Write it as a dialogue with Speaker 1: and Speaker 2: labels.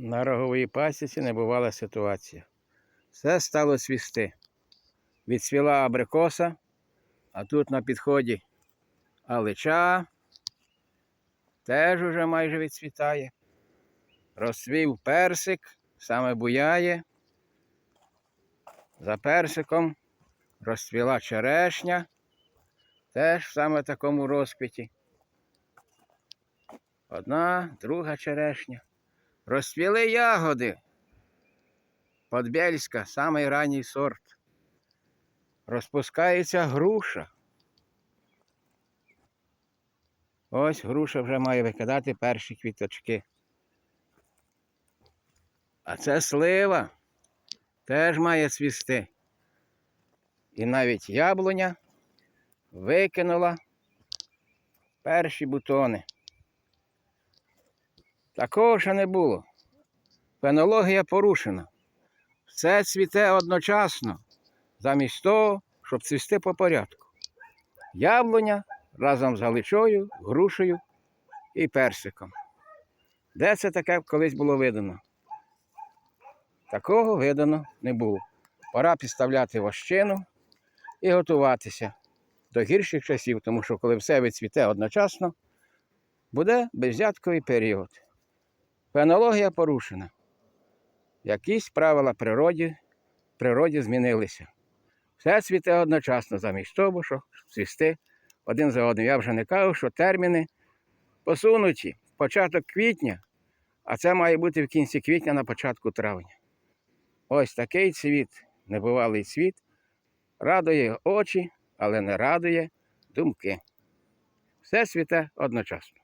Speaker 1: На роговій пасіці не бувала ситуація. Все стало свісти. Відсвіла абрикоса, а тут на підході алича теж уже майже відцвітає. Розцвів персик, саме буяє. За персиком розцвіла черешня, теж в саме такому розквіті. Одна, друга черешня. Розцвіли ягоди. Подбєльська, самий ранній сорт. Розпускається груша. Ось груша вже має викидати перші квіточки. А це слива теж має цвісти. І навіть яблуня викинула перші бутони. Такого ще не було. Фенологія порушена. Все цвіте одночасно, замість того, щоб цвісти по порядку. Яблуня разом з галичою, грушею і персиком. Де це таке колись було видано? Такого видано не було. Пора підставляти вощину і готуватися до гірших часів, тому що коли все відцвіте одночасно, буде безвзятковий період. Фенологія порушена. Якісь правила природі, природі змінилися. Все цвіте одночасно, замість того, щоб цвісти один за одним. Я вже не кажу, що терміни посунуті. в Початок квітня, а це має бути в кінці квітня на початку травня. Ось такий цвіт, небувалий цвіт, радує очі, але не радує думки. Все цвіте одночасно.